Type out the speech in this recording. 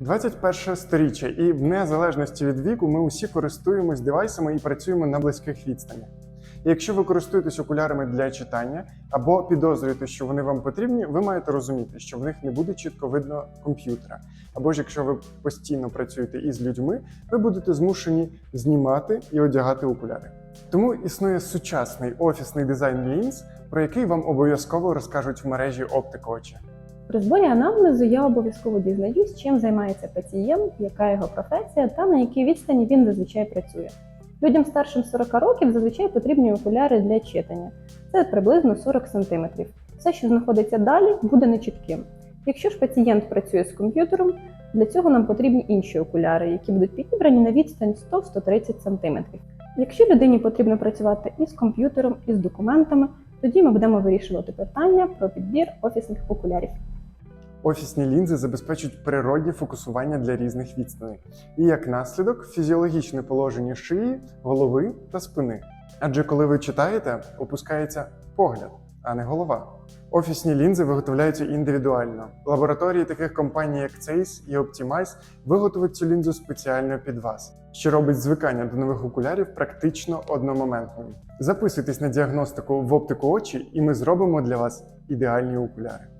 21 сторіччя, і в незалежності від віку ми усі користуємось девайсами і працюємо на близьких відстанях. І якщо ви користуєтесь окулярами для читання або підозрюєте, що вони вам потрібні, ви маєте розуміти, що в них не буде чітко видно комп'ютера. Або ж якщо ви постійно працюєте із людьми, ви будете змушені знімати і одягати окуляри. Тому існує сучасний офісний дизайн лінз, про який вам обов'язково розкажуть в мережі Оптика очі. При зборі анамнезу я обов'язково дізнаюсь, чим займається пацієнт, яка його професія та на якій відстані він зазвичай працює. Людям старшим 40 років зазвичай потрібні окуляри для читання. Це приблизно 40 см. Все, що знаходиться далі, буде нечітким. Якщо ж пацієнт працює з комп'ютером, для цього нам потрібні інші окуляри, які будуть підібрані на відстань 100-130 см. Якщо людині потрібно працювати із комп'ютером, і з документами, тоді ми будемо вирішувати питання про підбір офісних окулярів. Офісні лінзи забезпечують природні фокусування для різних відстаней і як наслідок фізіологічне положення шиї, голови та спини. Адже коли ви читаєте, опускається погляд, а не голова. Офісні лінзи виготовляються індивідуально. Лабораторії таких компаній, як Zeiss і Optimize, виготовить цю лінзу спеціально під вас, що робить звикання до нових окулярів практично одномоментним. Записуйтесь на діагностику в оптику очі, і ми зробимо для вас ідеальні окуляри.